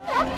Okay.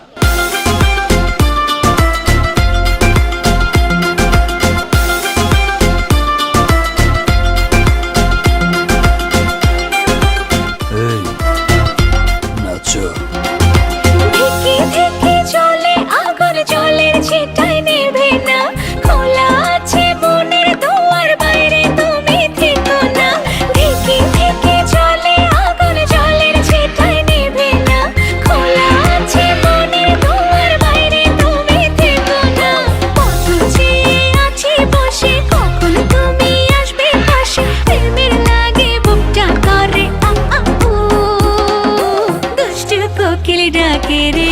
রে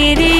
तेरे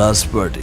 last party